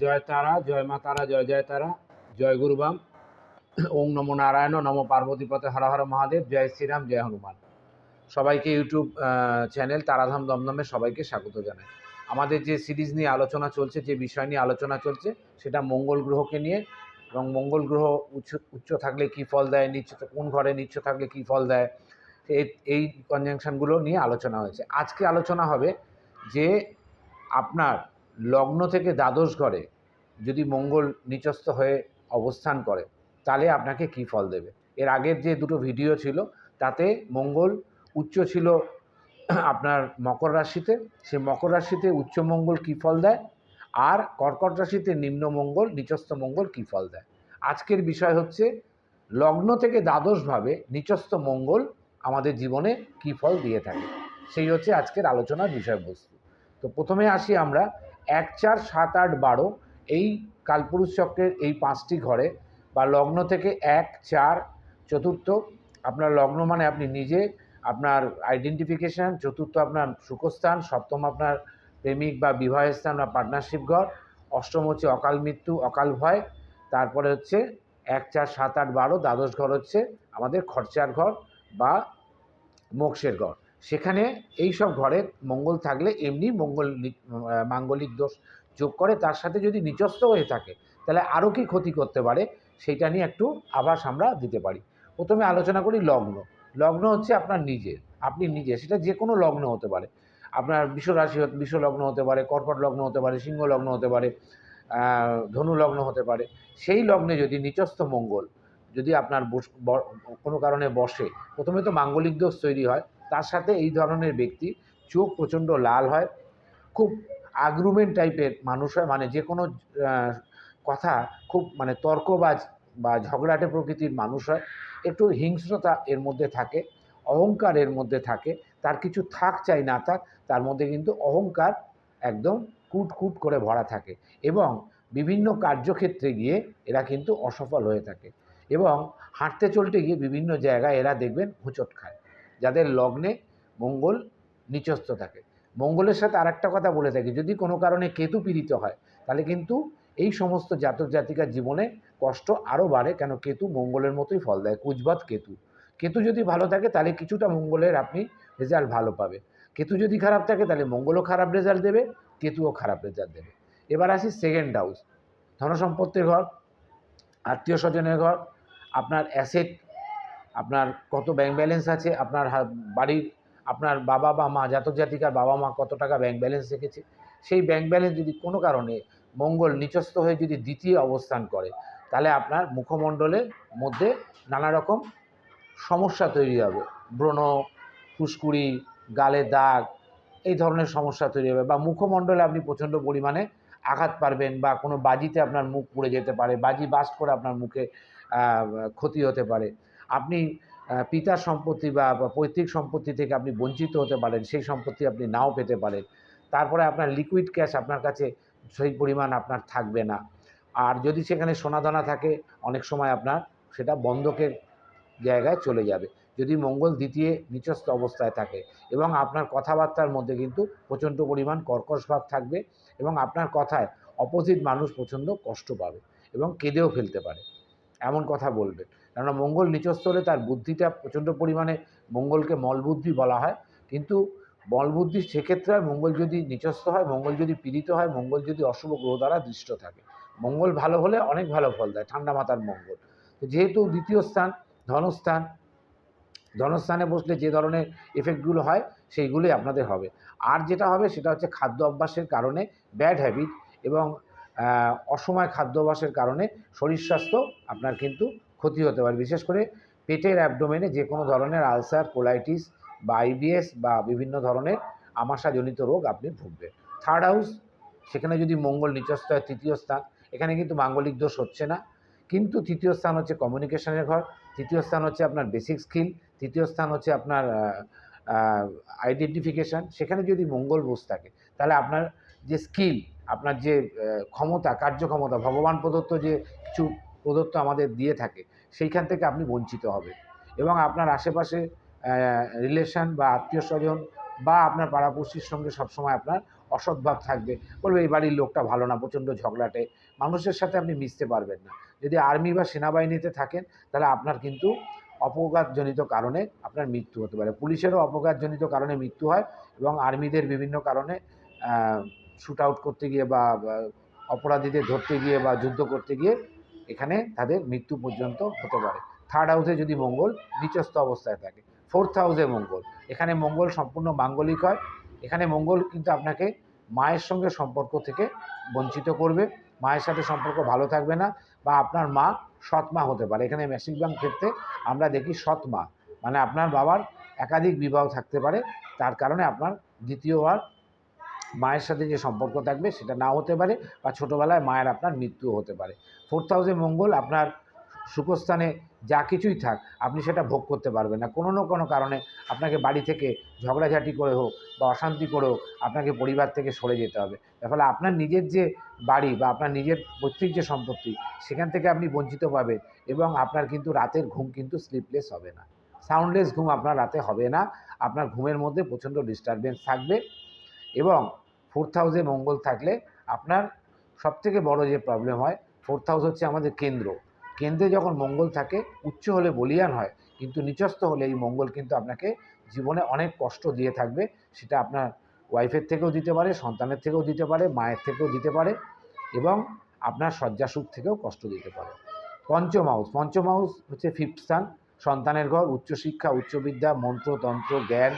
জয় তারা, জয় মা তারা, জয় জয় তারা, জয় গুরুবাম ওং নমো নারায়ণ, নমো পার্বতীপতে হর হর মহাদেব, জয় শ্রীরাম, জয় হনুমান। সবাইকে ইউটিউব চ্যানেল তারাধাম দমদমে সবাইকে স্বাগত জানাই। আমাদের যে সিরিজ নিয়ে আলোচনা চলছে, যে বিষয় নিয়ে আলোচনা চলছে, সেটা মঙ্গল গ্রহকে নিয়ে এবং মঙ্গল গ্রহ উচ্চ উচ্চ থাকলে কি ফল দেয় নিচ্চ কোন ঘরে নিচ্চ থাকলে কি ফল দেয়, এই এই কনজাংশনগুলো নিয়ে আলোচনা হয়েছে। আজকে আলোচনা হবে যে আপনার লগ্ন থেকে দ্বাদশ ঘরে যদি মঙ্গল নিচস্থ হয়ে অবস্থান করে, তাহলে আপনাকে কি ফল দেবে? এর আগের যে দুটো ভিডিও ছিল, তাতে মঙ্গল উচ্চ ছিল আপনার মকর রাশিতে। সে মকর রাশিতে উচ্চ মঙ্গল কী ফল দেয়? আর কর্কট রাশিতে নিম্ন মঙ্গল, নিচস্থ মঙ্গল কী ফল দেয়? আজকের বিষয় হচ্ছে, লগ্ন থেকে দ্বাদশভাবে নিচস্থ মঙ্গল আমাদের জীবনে কী ফল দিয়ে থাকে? সেই হচ্ছে আজকের আলোচনার বিষয়বস্তু। তো প্রথমে আসি আমরা এক চার সাত আট বারো এই কালপুরুষ চক্রের এই পাঁচটি ঘরে বা লগ্ন থেকে এক, চার, চতুর্থ, আপনার লগ্ন মানে আপনি নিজে, আপনার আইডেন্টিফিকেশান চতুর্থ আপনার সুখস্থান, সপ্তম আপনার প্রেমিক বা বিবাহের স্থান বা পার্টনারশিপ ঘর, অষ্টম হচ্ছে অকাল মৃত্যু, অকাল ভয়, তারপরে হচ্ছে এক চার সাত আট বারো, দ্বাদশ ঘর হচ্ছে আমাদের খরচার ঘর বা মোক্ষের ঘর। সেখানে এই সব ঘরে মঙ্গল থাকলে এমনি মঙ্গল মাঙ্গলিক দোষ যোগ করে, তার সাথে যদি নিচস্থ হয়ে থাকে, তাহলে আরও কি ক্ষতি করতে পারে সেইটা নিয়ে একটু আভাস আমরা দিতে পারি। প্রথমে আলোচনা করি লগ্ন। লগ্ন হচ্ছে আপনার নিজের, আপনি নিজে, সেটা যে কোনো লগ্ন হতে পারে। আপনার বিশ্ব রাশি হতে- পারে, কর্কট লগ্ন হতে পারে, সিংহ লগ্ন হতে পারে ধনু লগ্ন হতে পারে, সেই লগ্নে যদি নিচস্থ মঙ্গল, যদি আপনার কোনো কারণে বসে, প্রথমে তো মাঙ্গলিক দোষ তৈরি হয় তার সাথে এই ধরনের ব্যক্তি চোখ প্রচণ্ড লাল হয়, খুব আগ্রুমেন্ট টাইপের মানুষ হয় মানে যে কোনো কথা খুব মানে তর্কবাজ বা ঝগড়াটে প্রকৃতির মানুষ হয়, একটু হিংস্রতা এর মধ্যে থাকে, অহংকার এর মধ্যে থাকে, তার কিছু থাক চাই না থাক, তার মধ্যে কিন্তু অহংকার একদম কুট কুট করে ভরা থাকে এবং বিভিন্ন কার্যক্ষেত্রে গিয়ে এরা কিন্তু অসফল হয়ে থাকে এবং হাঁটতে চলতে গিয়ে বিভিন্ন জায়গায় এরা দেখবেন হোঁচট খায়। যাদের লগ্নে মঙ্গল নিচস্থ থাকে। মঙ্গলের সাথে আর একটা কথা বলে থাকি, যদি কোনো কারণে কেতু পীড়িত হয়, তাহলে কিন্তু এই সমস্ত জাতক জাতিকার জীবনে কষ্ট আরও বাড়ে, কেন কেতু মঙ্গলের মতোই ফল দেয় কুজবাত কেতু। কেতু যদি ভালো থাকে, তাহলে কিছুটা মঙ্গলের আপনি রেজাল্ট ভালো পাবে কেতু যদি খারাপ থাকে, তাহলে মঙ্গলও খারাপ রেজাল্ট দেবে, কেতুও খারাপ রেজাল্ট দেবে। এবার আসি সেকেন্ড হাউস ধনসম্পত্তির ঘর, আত্মীয় স্বজনের ঘর, আপনার অ্যাসেট আপনার কত ব্যাংক ব্যালেন্স আছে, আপনার বাড়ির, আপনার বাবা বা মা, জাতক জাতিকার বাবা মা কত টাকা ব্যাংক ব্যালেন্স রেখেছে? সেই ব্যাংক ব্যালেন্স যদি কোনো কারণে মঙ্গল নিচস্থ হয়ে যদি দ্বিতীয় অবস্থান করে, তাহলে আপনার মুখমণ্ডলের মধ্যে নানা রকম সমস্যা তৈরি হবে। ব্রণ, ফুসকুড়ি, গালে দাগ, এই ধরনের সমস্যা তৈরি হবে বা মুখমণ্ডলে আপনি প্রচণ্ড পরিমাণে আঘাত পারবেন বা কোনো বাজিতে আপনার মুখ পুড়ে যেতে পারে, বাজি বাস্ট করে আপনার মুখে ক্ষতি হতে পারে। আপনি পিতার সম্পত্তি বা পৈতৃক সম্পত্তি থেকে আপনি বঞ্চিত হতে পারেন, সেই সম্পত্তি আপনি নাও পেতে পারেন। তারপরে আপনার লিকুইড ক্যাশ আপনার কাছে সেই পরিমাণ আপনার থাকবে না। আর যদি সেখানে সোনাদানা থাকে, অনেক সময় আপনার সেটা বন্ধকের জায়গায় চলে যাবে। যদি মঙ্গল দ্বিতীয় নিচস্থ অবস্থায় থাকে এবং আপনার কথাবার্তার মধ্যে কিন্তু প্রচণ্ড পরিমাণ কর্কশ ভাব থাকবে এবং আপনার কথায় অপোজিট মানুষ প্রচণ্ড কষ্ট পাবে এবং কেঁদেও ফেলতে পারে। এমন কথা বলবে কেননা মঙ্গল নিচস্থ হলে তার বুদ্ধিটা প্রচণ্ড পরিমাণে মঙ্গলকে মলবুদ্ধি বলা হয়। কিন্তু মলবুদ্ধি সেক্ষেত্রে হয়, মঙ্গল যদি নিচস্থ হয়, মঙ্গল যদি পীড়িত হয়, মঙ্গল যদি অশুভ গ্রহ দ্বারা দৃষ্ট থাকে। মঙ্গল ভালো হলে অনেক ভালো ফল দেয়, ঠান্ডা মাথার মঙ্গল। যেহেতু দ্বিতীয় স্থান, ধনস্থান, ধনস্থানে বসলে যে ধরনের এফেক্টগুলো হয়, সেইগুলোই আপনাদের হবে। আর যেটা হবে সেটা হচ্ছে খাদ্য অভ্যাসের কারণে ব্যাড হ্যাবিট এবং অসময় খাদ্য অভ্যাসের কারণে শরীর স্বাস্থ্য আপনার কিন্তু ক্ষতি হতে পারে। বিশেষ করে পেটের অ্যাবডোমেনে যে কোনো ধরনের আলসার, কোলাইটিস বা আইবিএস বা বিভিন্ন ধরনের আমাশাজনিত রোগ আপনি ভুগবেন। থার্ড হাউস, সেখানে যদি মঙ্গল নিচস্থ হয়, তৃতীয় স্থান, এখানে কিন্তু মাঙ্গলিক দোষ হচ্ছে না। কিন্তু তৃতীয় স্থান হচ্ছে কমিউনিকেশনের ঘর, তৃতীয় স্থান হচ্ছে আপনার বেসিক স্কিল তৃতীয় স্থান হচ্ছে আপনার আইডেন্টিফিকেশান সেখানে যদি মঙ্গল বসে থাকে, তাহলে আপনার যে স্কিল আপনার যে ক্ষমতা, কার্যক্ষমতা, ভগবান প্রদত্ত যে কিছু প্রদত্ত আমাদের দিয়ে থাকে, সেইখান থেকে আপনি বঞ্চিত হবে এবং আপনার আশেপাশে রিলেশন বা আত্মীয় স্বজন বা আপনার পাড়াপড়শির সঙ্গে সবসময় আপনার অসৎভাব থাকবে। বলবে, এই বাড়ির লোকটা ভালো না, প্রচণ্ড ঝগড়াটে। মানুষের সাথে আপনি মিশতে পারবেন না। যদি আর্মি বা সেনাবাহিনীতে থাকেন, তাহলে আপনার কিন্তু অপঘাতজনিত কারণে আপনার মৃত্যু হতে পারে। পুলিশেরও অপঘাতজনিত কারণে মৃত্যু হয় এবং আর্মিদের বিভিন্ন কারণে শ্যুট আউট করতে গিয়ে বা, অপরাধীদের ধরতে গিয়ে বা যুদ্ধ করতে গিয়ে এখানে তাদের মৃত্যু পর্যন্ত হতে পারে। থার্ড হাউসে যদি মঙ্গল, নিচস্থ অবস্থায় থাকে। ফোর্থ হাউসে মঙ্গল। এখানে মঙ্গল সম্পূর্ণ মাঙ্গলিক হয়। এখানে মঙ্গল কিন্তু আপনাকে মায়ের সঙ্গে সম্পর্ক থেকে বঞ্চিত করবে। মায়ের সাথে সম্পর্ক ভালো থাকবে না বা আপনার মা সৎ মা হতে পারে। এখানে ম্যাক্সিমাম ক্ষেত্রে আমরা দেখি সৎ মা। মানে আপনার বাবার একাধিক বিবাহ থাকতে পারে। তার কারণে আপনার দ্বিতীয়বার মায়ের সাথে যে সম্পর্ক থাকবে সেটা না হতে পারে বা ছোটোবেলায় মায়ের আপনার মৃত্যু হতে পারে। ফোর্থ হাউসে মঙ্গল আপনার সুখস্থানে যা কিছুই থাক, আপনি সেটা ভোগ করতে পারবেন না। কোনো না কোনো কারণে আপনাকে বাড়ি থেকে ঝগড়াঝাটি করে হোক বা অশান্তি করে হোক, আপনাকে পরিবার থেকে সরে যেতে হবে। তার ফলে আপনার নিজের যে বাড়ি বা আপনার নিজের পৈতৃক যে সম্পত্তি, সেখান থেকে আপনি বঞ্চিত পাবেন এবং আপনার কিন্তু রাতের ঘুম কিন্তু স্লিপলেস হবে না। সাউন্ডলেস ঘুম আপনার রাতে হবে না। আপনার ঘুমের মধ্যে প্রচণ্ড ডিস্টারবেন্স থাকবে। এবং ফোর্থ হাউসে মঙ্গল থাকলে আপনার সবথেকে বড় যে প্রবলেম হয় ফোর্থ হাউস হচ্ছে আমাদের কেন্দ্র। কেন্দ্রে যখন মঙ্গল থাকে, উচ্চ হলে বলিয়ান হয়, কিন্তু নিচস্থ হলে এই মঙ্গল কিন্তু আপনাকে জীবনে অনেক কষ্ট দিয়ে থাকবে। সেটা আপনার ওয়াইফের থেকেও দিতে পারে, সন্তানের থেকেও দিতে পারে, মায়ের থেকেও দিতে পারে এবং আপনার শয্যাসুখ থেকেও কষ্ট দিতে পারে। পঞ্চম হাউস পঞ্চম হাউস হচ্ছে ফিফথ স্থান। সন্তানের ঘর, উচ্চশিক্ষা, উচ্চবিদ্যা, মন্ত্র, তন্ত্র, জ্ঞান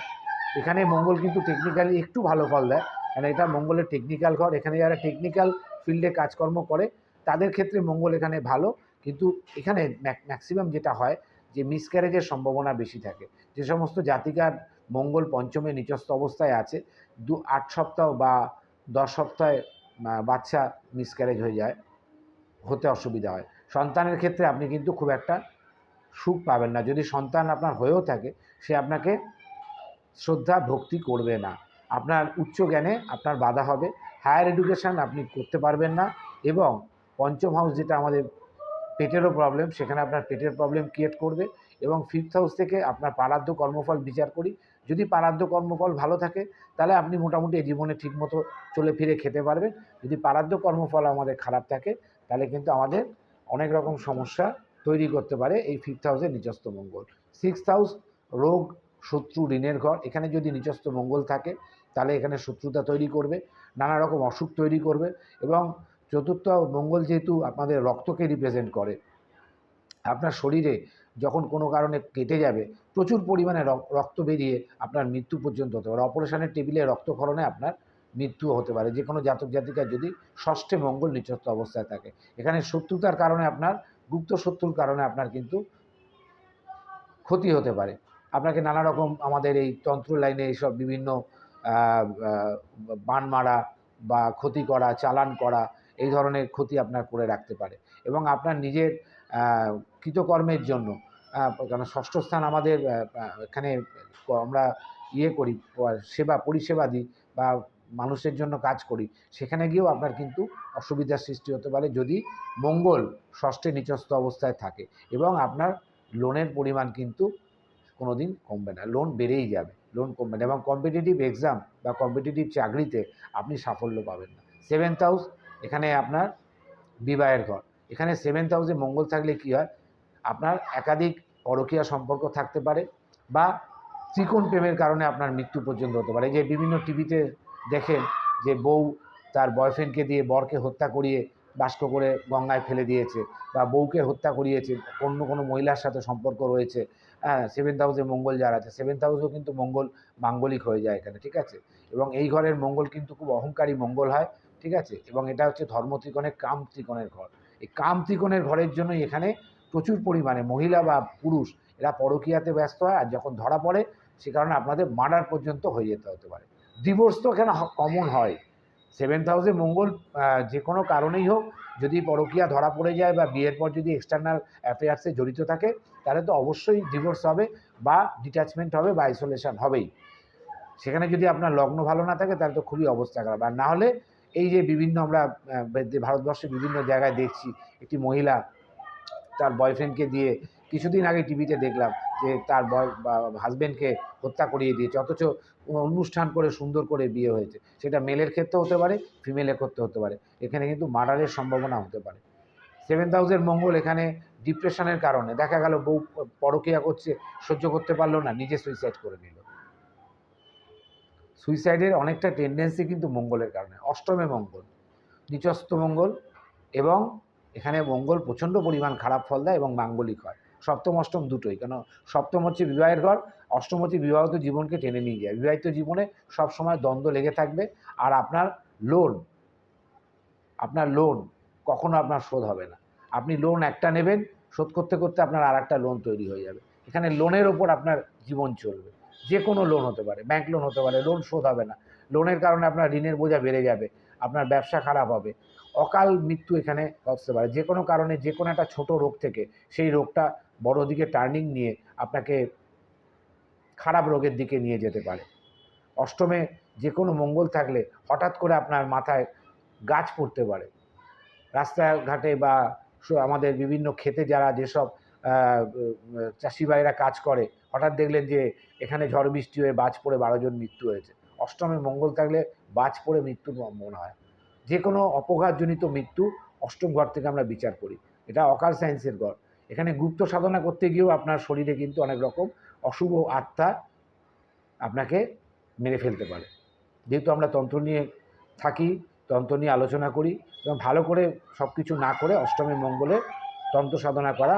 এখানে মঙ্গল কিন্তু টেকনিক্যালি একটু ভালো ফল দেয়। কারণ এটা মঙ্গলের টেকনিক্যাল ঘর। এখানে যারা টেকনিক্যাল ফিল্ডে কাজকর্ম করে, তাদের ক্ষেত্রে মঙ্গল এখানে ভালো। কিন্তু এখানে ম্যাক্সিমাম যেটা হয় যে মিসক্যারেজের সম্ভাবনা বেশি থাকে। যে সমস্ত জাতিকার মঙ্গল পঞ্চমে নিচস্থ অবস্থায় আছে, দু, আট সপ্তাহ বা দশ সপ্তাহে বাচ্চা মিসক্যারেজ হয়ে যায়, হতে অসুবিধা হয়। সন্তানের ক্ষেত্রে আপনি কিন্তু খুব একটা সুখ পাবেন না। যদি সন্তান আপনার হয়েও থাকে, সে আপনাকে শ্রদ্ধা, ভক্তি করবে না। আপনার উচ্চ জ্ঞানে আপনার বাধা হবে। হায়ার এডুকেশান আপনি করতে পারবেন না এবং পঞ্চম হাউস যেটা আমাদের পেটেরও প্রবলেম সেখানে আপনার পেটের প্রবলেম ক্রিয়েট করবে এবং ফিফথ হাউস থেকে আপনার পারাদ্য কর্মফল বিচার করি। যদি পারাদ্য কর্মফল ভালো থাকে, তাহলে আপনি মোটামুটি জীবনে ঠিকমতো চলে ফিরে খেতে পারবেন। যদি পারাদ্য কর্মফল আমাদের খারাপ থাকে, তাহলে কিন্তু আমাদের অনেক রকম সমস্যা তৈরি করতে পারে এই ফিফথ হাউসের নিজস্ব মঙ্গল। সিক্সথ হাউস রোগ শত্রু ঋণের ঘর। এখানে যদি নিজস্ব মঙ্গল থাকে, তাহলে এখানে শত্রুতা তৈরি করবে, নানা রকম অসুখ তৈরি করবে এবং চতুর্থ মঙ্গল যেহেতু আপনাদের রক্তকে রিপ্রেজেন্ট করে, আপনার শরীরে যখন কোনো কারণে কেটে যাবে, প্রচুর পরিমাণে রক- রক্ত বেরিয়ে আপনার মৃত্যু পর্যন্ত হতে পারে। অপারেশনের টেবিলে রক্তক্ষরণে আপনার মৃত্যু হতে পারে। যে কোনো জাতক জাতিকার যদি ষষ্ঠে মঙ্গল নিচস্থ অবস্থায় থাকে, এখানে শত্রুতার কারণে আপনার, গুপ্ত শত্রুর কারণে আপনার কিন্তু ক্ষতি হতে পারে। আপনাকে নানা রকম আমাদের এই তন্ত্র লাইনে এইসব বিভিন্ন বান মারা বা ক্ষতি করা, চালান করা, এই ধরনের ক্ষতি আপনার করে রাখতে পারে। এবং আপনার নিজের কৃতকর্মের জন্য কারণ ষষ্ঠ স্থান আমাদের এখানে আমরা ইয়ে করি, সেবা পরিষেবা দিই বা মানুষের জন্য কাজ করি, সেখানে গিয়েও আপনার কিন্তু অসুবিধার সৃষ্টি হতে পারে যদি মঙ্গল ষষ্ঠে নিচস্থ অবস্থায় থাকে। এবং আপনার লোনের পরিমাণ কিন্তু কোনো দিন কমবে না। লোন বেড়েই যাবে। লোন কমবে না। এবং কম্পিটিটিভ এক্সাম বা কম্পিটিটিভ চাকরিতে আপনি সাফল্য পাবেন না। সেভেন্থ হাউস এখানে আপনার বিবাহের ঘর। এখানে সেভেন্থ হাউসে মঙ্গল থাকলে কী হয়? আপনার একাধিক পরকীয়া সম্পর্ক থাকতে পারে বা ত্রিকোণ প্রেমের কারণে আপনার মৃত্যু পর্যন্ত হতে পারে। যে বিভিন্ন টিভিতে দেখেন যে বউ তার বয়ফ্রেন্ডকে দিয়ে বরকে হত্যা করিয়ে বাস্ক করে গঙ্গায় ফেলে দিয়েছে বা বউকে হত্যা করিয়েছে। অন্য কোনো মহিলার সাথে সম্পর্ক রয়েছে। হ্যাঁ সেভেন্থ হাউসে মঙ্গল যারা আছে সেভেন্থ হাউসেও কিন্তু মঙ্গল মাঙ্গলিক হয়ে যায় এখানে, ঠিক আছে? এবং এই ঘরের মঙ্গল কিন্তু খুব অহংকারী মঙ্গল হয়, ঠিক আছে? এবং এটা হচ্ছে ধর্ম ত্রিকোণের কাম ত্রিকোণের ঘর। এই কাম ত্রিকোণের ঘরের জন্যই এখানে প্রচুর পরিমাণে মহিলা বা পুরুষ এরা পরকীয়াতে ব্যস্ত হয় আর যখন ধরা পড়ে সে কারণে আপনাদের মার্ডার পর্যন্ত হয়ে যেতে হতে পারে। ডিভোর্স তো এখানে কমন হয়। সেভেন্থ হাউসে মঙ্গল যে কোনো কারণেই হোক যদি পরকীয়া ধরা পড়ে যায় বা বিয়ের পর যদি এক্সটার্নাল অ্যাফেয়ার্সে জড়িত থাকে তাহলে তো অবশ্যই ডিভোর্স হবে বা ডিট্যাচমেন্ট হবে বা আইসোলেশন হবেই। সেখানে যদি আপনার লগ্ন ভালো না থাকে তাহলে তো খুবই অবস্থা খারাপ। আর না হলে এই যে বিভিন্ন আমরা আহ, ভারতবর্ষের বিভিন্ন জায়গায় দেখছি একটি মহিলা তার বয়ফ্রেন্ডকে দিয়ে কিছুদিন আগে টিভিতে দেখলাম যে তার হাজবেন্ডকে হত্যা করিয়ে দিয়েছে, অথচ অনুষ্ঠান করে সুন্দর করে বিয়ে হয়েছে। সেটা মেলের ক্ষেত্রে হতে পারে ফিমেলের ক্ষেত্রে হতে পারে। এখানে কিন্তু মার্ডারের সম্ভাবনা হতে পারে। সেভেন্থ হাউসের মঙ্গল এখানে ডিপ্রেশনের কারণে দেখা গেল বউ পরকিয়া করছে, সহ্য করতে পারল না, নিজে সুইসাইড করে নিল। সুইসাইডের অনেকটা টেন্ডেন্সি কিন্তু মঙ্গলের কারণে। অষ্টমে মঙ্গল, নিচস্থ মঙ্গল এবং এখানে মঙ্গল প্রচণ্ড পরিমাণ খারাপ ফল দেয় এবং মাঙ্গলিক হয়। সপ্তম, অষ্টম দুটোই। কেন? সপ্তম হচ্ছে বিবাহের ঘর, অষ্টম হচ্ছে বিবাহিত জীবনকে টেনে নিয়ে যায় বিবাহিত জীবনে সবসময় দ্বন্দ্ব লেগে থাকবে আর আপনার লোন আপনার লোন কখনো আপনার শোধ হবে না। আপনি লোন একটা নেবেন, শোধ করতে করতে আপনার আর একটা লোন তৈরি হয়ে যাবে। এখানে লোনের ওপর আপনার জীবন চলবে। যে কোনো লোন হতে পারে ব্যাংক লোন হতে পারে লোন শোধ হবে না। লোনের কারণে আপনার ঋণের বোঝা বেড়ে যাবে, আপনার ব্যবসা খারাপ হবে। অকাল মৃত্যু এখানে হতে পারে। যে কোনো কারণে যে কোনো একটা ছোট রোগ থেকে সেই রোগটা বড় দিকে টার্নিং নিয়ে আপনাকে খারাপ রোগের দিকে নিয়ে যেতে পারে। অষ্টমে যে কোনো মঙ্গল থাকলে হঠাৎ করে আপনার মাথায় গাছ পড়তে পারে। রাস্তাঘাটে বা আমাদের বিভিন্ন ক্ষেতে যারা যেসব আহ, চাষি ভাইরা কাজ করে হঠাৎ দেখলেন যে এখানে ঝড় বৃষ্টি হয়ে বাজ পড়ে বারো জন মৃত্যু হয়েছে। অষ্টমে মঙ্গল থাকলে বাজ পড়ে মৃত্যুর মনে হয়। যে কোনো অপঘাতজনিত মৃত্যু অষ্টম ঘর থেকে আমরা বিচার করি। এটা অকাল সায়েন্সের ঘর। এখানে গুপ্ত সাধনা করতে গিয়েও আপনার শরীরে কিন্তু অনেক রকম অশুভ আত্মা আপনাকে মেরে ফেলতে পারে। যেহেতু আমরা তন্ত্র নিয়ে থাকি, তন্ত্র নিয়ে আলোচনা করি, এবং ভালো করে সব কিছু না করে অষ্টমী মঙ্গলে তন্ত্র সাধনা করা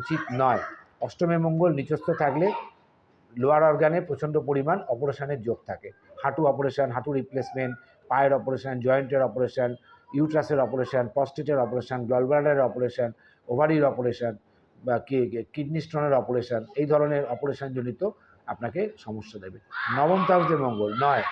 উচিত নয়। অষ্টমী মঙ্গল নিচস্থ থাকলে লোয়ার অর্গানে প্রচণ্ড পরিমাণ অপারেশনের যোগ থাকে। হাঁটু অপারেশন, হাঁটু রিপ্লেসমেন্ট পায়ের অপারেশন জয়েন্টের অপারেশন ইউট্রাসের অপারেশন প্রস্টেটের অপারেশন গ্ললব্লাডারের অপারেশন ওভারির অপারেশন বা কিডনি স্টোনের অপারেশন, এই ধরনের অপারেশনজনিত আপনাকে সমস্যা দেবে। নবম তাউজে মঙ্গল, নয়,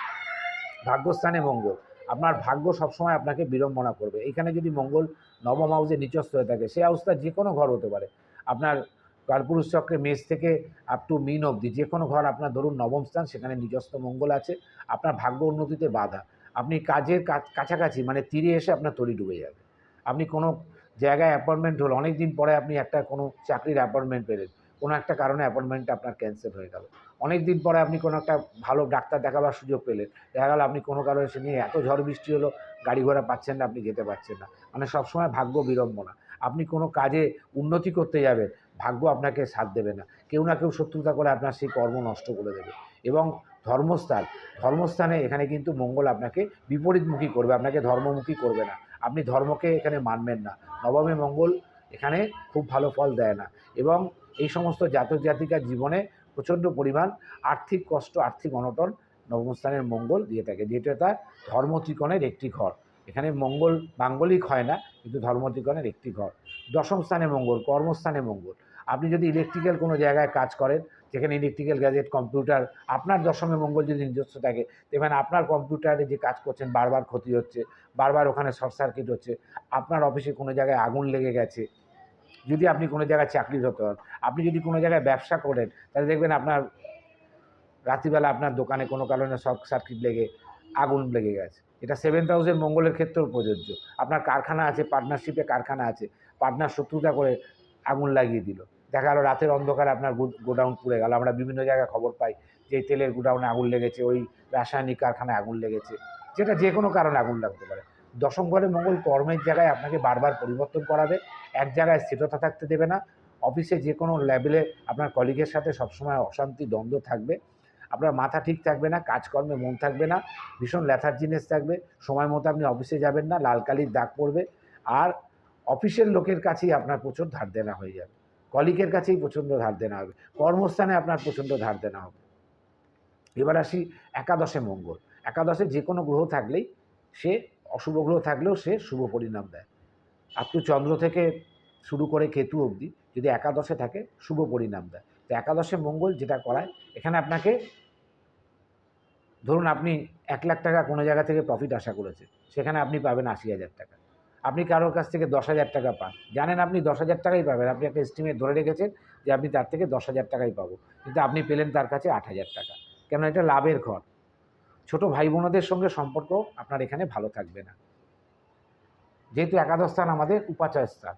ভাগ্যস্থানে মঙ্গল। আপনার ভাগ্য সবসময় আপনাকে বিড়ম্বনা করবে। এখানে যদি মঙ্গল নবম হাউসে নিচস্থ হয়ে থাকে সেই হাউসটা যে কোনো ঘর হতে পারে। আপনার কালপুরুষ চক্রে মেষ থেকে আপ টু মিন অবধি যে কোনো ঘর আপনার ধরুন নবম স্থান, সেখানে নিজস্ব মঙ্গল আছে। আপনার ভাগ্য উন্নতিতে বাধা। আপনি কাজের কাছ- কাছাকাছি মানে তীরে এসে আপনার তরি ডুবে যাবে। আপনি কোনো জায়গায় অ্যাপয়েন্টমেন্ট হলো অনেক দিন পরে আপনি একটা কোনো চাকরির অ্যাপয়েন্টমেন্ট পেলেন। কোনো একটা কারণে অ্যাপয়েন্টমেন্টটা আপনার ক্যান্সেল হয়ে গেল। অনেক দিন পরে আপনি কোনো একটা ভালো ডাক্তার দেখাবার সুযোগ পেলেন। দেখা গেল আপনি কোনো কারণে সে নিয়ে এত ঝড় বৃষ্টি হলো, গাড়ি ঘোড়া পাচ্ছেন না, আপনি যেতে পারছেন না। মানে সবসময় ভাগ্য বিড়ম্বনা। আপনি কোনো কাজে উন্নতি করতে যাবেন, ভাগ্য আপনাকে সাথ দেবে না। কেউ না কেউ শত্রুতা করে আপনার সেই কর্ম নষ্ট করে দেবে। এবং ধর্মস্থান, ধর্মস্থানে এখানে কিন্তু মঙ্গল আপনাকে বিপরীতমুখী করবে, আপনাকে ধর্মমুখী করবে না। আপনি ধর্মকে এখানে মানবেন না। নবমে মঙ্গল এখানে খুব ভালো ফল দেয় না। এবং এই সমস্ত জাতক জাতিকার জীবনে প্রচণ্ড পরিমাণ আর্থিক কষ্ট, আর্থিক অনটন নবমস্থানের মঙ্গল দিয়ে থাকে যেহেতু এটা ধর্ম ত্রিকোণের একটি ঘর। এখানে মঙ্গল মাঙ্গলিক হয় না, কিন্তু ধর্ম ত্রিকোণের একটি ঘর। দশম স্থানে মঙ্গল, কর্মস্থানে মঙ্গল। আপনি যদি ইলেকট্রিক্যাল কোনো জায়গায় কাজ করেন যেখানে ইলেকট্রিক্যাল গ্যাজেট, কম্পিউটার, আপনার দশমে মঙ্গল যদি নিজস্ব থাকে দেখবেন আপনার কম্পিউটারে যে কাজ করছেন, বারবার ক্ষতি হচ্ছে, বারবার ওখানে শর্ট সার্কিট হচ্ছে, আপনার অফিসে কোনো জায়গায় আগুন লেগে গেছে, যদি আপনি কোনো জায়গায় চাকরিরত হন আপনি যদি কোনো জায়গায় ব্যবসা করেন, তাহলে দেখবেন আপনার রাত্রিবেলা আপনার দোকানে কোনো কারণে শর্ট সার্কিট লেগে, আগুন লেগে গেছে। এটা সেভেন হাউসের মঙ্গলের ক্ষেত্রেও প্রযোজ্য। আপনার কারখানা আছে, পার্টনারশিপে কারখানা আছে, পার্টনার শত্রুতা করে আগুন লাগিয়ে দিল। দেখা গেলো রাতের অন্ধকারে আপনার গোডাউন পুড়ে গেল। আমরা বিভিন্ন জায়গায় খবর পাই যে তেলের গোডাউনে আগুন লেগেছে, ওই রাসায়নিক কারখানায় আগুন লেগেছে, যেটা যে কোনো কারণে আগুন লাগতে পারে। দশম ঘরে মঙ্গল কর্মের জায়গায় আপনাকে বারবার পরিবর্তন করাবে, এক জায়গায় স্থিরতা থাকতে দেবে না, অফিসে যে কোনো লেভেলে আপনার কলিগের সাথে সবসময় অশান্তি, দ্বন্দ্ব থাকবে, আপনার মাথা ঠিক থাকবে না, কাজকর্মে মন থাকবে না, ভীষণ ল্যাথার্জিনেস থাকবে, সময় মতো আপনি অফিসে যাবেন না, লাল কালির দাগ পড়বে, আর অফিসের লোকের কাছেই আপনার প্রচুর ধার দেনা হয়ে যাবে। কলিগের কাছেই প্রচণ্ড ধার দেনা হবে। কর্মস্থানে আপনার প্রচণ্ড ধার দেনা হবে। এবার আসি একাদশে মঙ্গল। একাদশে যে কোনো গ্রহ থাকলেই সে অশুভ গ্রহ থাকলেও সে শুভ পরিণাম দেয়। আপ টু চন্দ্র থেকে শুরু করে কেতু অবধি যদি একাদশে থাকে, শুভ পরিণাম দেয়। তো একাদশে মঙ্গল যেটা করায়, এখানে আপনাকে ধরুন আপনি এক লাখ টাকা কোনো জায়গা থেকে প্রফিট আশা করেছে সেখানে আপনি পাবেন আশি হাজার টাকা। আপনি কারোর কাছ থেকে দশ হাজার টাকা পান। জানেন আপনি দশ হাজার টাকাই পাবেন। আপনি একটা এস্টিমেট ধরে রেখেছেন যে আপনি তার থেকে দশ হাজার টাকাই পাবো। কিন্তু আপনি পেলেন তার কাছে আট হাজার টাকা। কেন এটা লাভের ঘর। ছোট ভাই বোনদের সঙ্গে সম্পর্ক আপনার এখানে ভালো থাকবে না। যেহেতু একাদশ স্থান আমাদের উপাচয় স্থান,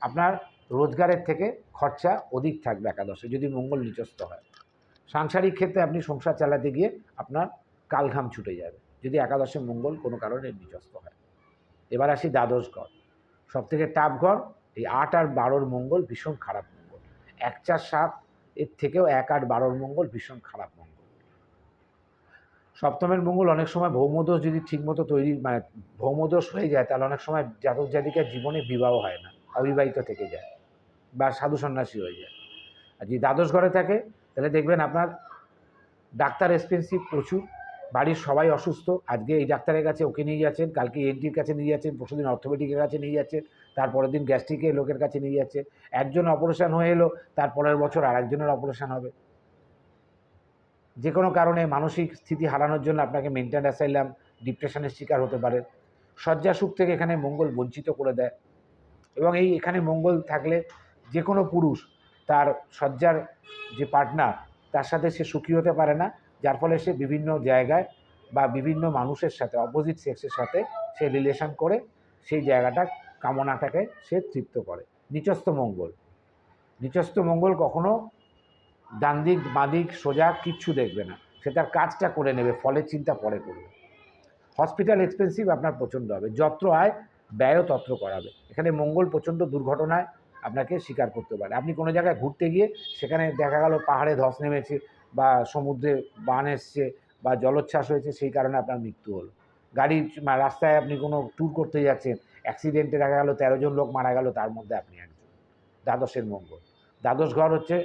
আপনার রোজগারের থেকে খরচা অধিক থাকবে একাদশে, যদি মঙ্গল নিচস্ত হয়। সাংসারিক ক্ষেত্রে আপনি সংসার চালাতে গিয়ে আপনার কালঘাম ছুটে যাবে। যদি একাদশে মঙ্গল কোনো কারণে নিচস্ত হয়। এবার আসি দ্বাদশ ঘর সব থেকে টাপ ঘর, এই আট আর বারোর মঙ্গল ভীষণ খারাপ মঙ্গল। এক চার সাত, এর থেকেও এক আট বারোর মঙ্গল ভীষণ খারাপ মঙ্গল। সপ্তমের মঙ্গল অনেক সময় ভৌমদোষ যদি ঠিকমতো তৈরি মানে ভৌমদোষ হয়ে যায়, তাহলে অনেক সময় জাতক জাতিকার জীবনে বিবাহ হয় না, অবিবাহিত থেকে যায় বা সাধু সন্ন্যাসী হয়ে যায়। আর যদি দ্বাদশ ঘরে থাকে, তাহলে দেখবেন আপনার ডাক্তার এক্সপেন্সিভ প্রচুর। বাড়ির সবাই অসুস্থ। আজকে এই ডাক্তারের কাছে ওকে নিয়ে যাচ্ছেন, কালকে এনটির কাছে নিয়ে যাচ্ছেন, পরশুদিন অর্থোপেডিকের কাছে নিয়ে যাচ্ছেন তারপরের দিন গ্যাস্ট্রিকের লোকের কাছে নিয়ে যাচ্ছে। একজন অপারেশন হয়ে এলো, তারপরের বছর আরেকজনের অপারেশন হবে। যে কোনো কারণে মানসিক স্থিতি হারানোর জন্য আপনাকে মেন্টাল অ্যাসাইলাম ডিপ্রেশনের শিকার হতে পারে। শয্যা সুখ থেকে এখানে মঙ্গল বঞ্চিত করে দেয়। এবং এই এখানে মঙ্গল থাকলে যে কোনো পুরুষ তার শয্যার যে পার্টনার, তার সাথে সে সুখী হতে পারে না। যার ফলে সে বিভিন্ন জায়গায় বা বিভিন্ন মানুষের সাথে অপোজিট সেক্সের সাথে সে রিলেশন করে, সেই জায়গাটা কামনাটাকে সে তৃপ্ত করে। নিচস্থ মঙ্গল। নিচস্থ মঙ্গল কখনো ডান দিক, বাঁ দিক সোজা কিচ্ছু দেখবে না। সে তার কাজটা করে নেবে, ফলের চিন্তা পরে করবে। হসপিটাল এক্সপেন্সিভ আপনার প্রচণ্ড হবে। যত্র আয়, ব্যয়ও তত্র করাবে। এখানে মঙ্গল প্রচণ্ড দুর্ঘটনায় আপনাকে স্বীকার করতে পারে। আপনি কোনো জায়গায় ঘুরতে গিয়ে সেখানে দেখা গেল পাহাড়ে ধস নেমেছে বা সমুদ্রে বান এসছে বা জলোচ্ছ্বাস হয়েছে, সেই কারণে আপনার মৃত্যু হলো। গাড়ি রাস্তায় আপনি কোনো ট্যুর করতে যাচ্ছেন অ্যাক্সিডেন্টে দেখা গেল, তেরো জন লোক মারা গেল, তার মধ্যে আপনি একজন। দ্বাদশের মঙ্গল। দ্বাদশ ঘর হচ্ছে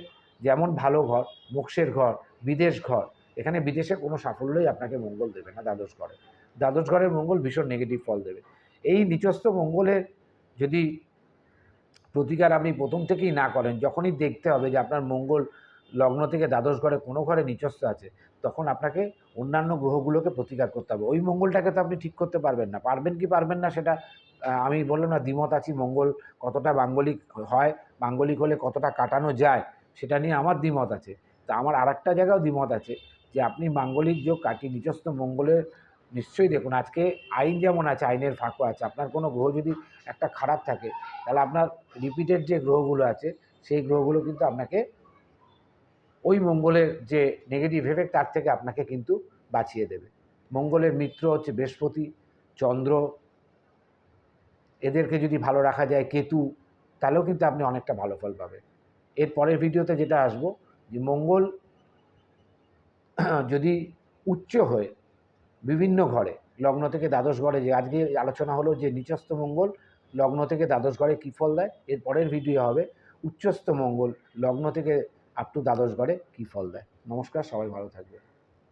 যেমন ভালো ঘর, মোক্ষের ঘর, বিদেশ ঘর, এখানে বিদেশে কোনো সাফল্যই আপনাকে মঙ্গল দেবে না দ্বাদশ ঘরে। দ্বাদশ ঘরের মঙ্গল ভীষণ নেগেটিভ ফল দেবে। এই নিচস্থ মঙ্গলের যদি প্রতিকার আপনি প্রথম থেকেই না করেন, যখনই দেখতে হবে যে আপনার মঙ্গল লগ্ন থেকে দ্বাদশ ঘরে কোনো ঘরে নিচস্থ আছে, তখন আপনাকে অন্যান্য গ্রহগুলোকে প্রতিকার করতে হবে। ওই মঙ্গলটাকে তো আপনি ঠিক করতে পারবেন না। পারবেন কি পারবেন না সেটা আমি বললাম না দ্বিমত আছি, মঙ্গল কতটা মাঙ্গলিক হয় মাঙ্গলিক হলে কতটা কাটানো যায়, সেটা নিয়ে আমার দ্বিমত আছে। তা আমার আর একটা জায়গাও দ্বিমত আছে যে আপনি মাঙ্গলিক যোগ কাটিয়ে নিচস্থ মঙ্গলের নিশ্চয়ই দেখুন আজকে আইন যেমন আছে, আইনের ফাঁকও আছে, আপনার কোনো গ্রহ যদি একটা খারাপ থাকে, তাহলে আপনার রিপিটেড যে গ্রহগুলো আছে, সেই গ্রহগুলো কিন্তু আপনাকে ওই মঙ্গলের যে নেগেটিভ এফেক্ট তার থেকে আপনাকে কিন্তু বাঁচিয়ে দেবে। মঙ্গলের মিত্র হচ্ছে বৃহস্পতি, চন্দ্র। এদেরকে যদি ভালো রাখা যায়, কেতু, তাহলেও কিন্তু আপনি অনেকটা ভালো ফল পাবেন। এর পরের ভিডিওতে যেটা আসব, যে মঙ্গল যদি উচ্চ হয়ে, বিভিন্ন ঘরে, লগ্ন থেকে দ্বাদশ ঘরে, যে আজকে আলোচনা হলো যে নিচস্থ মঙ্গল লগ্ন থেকে দ্বাদশ ঘরে কী ফল দেয়, এর পরের ভিডিও হবে, উচ্চস্থ মঙ্গল লগ্ন থেকে আপ টু দ্বাদশ ঘরে কী ফল দেয়। নমস্কার সবাই ভালো থাকবে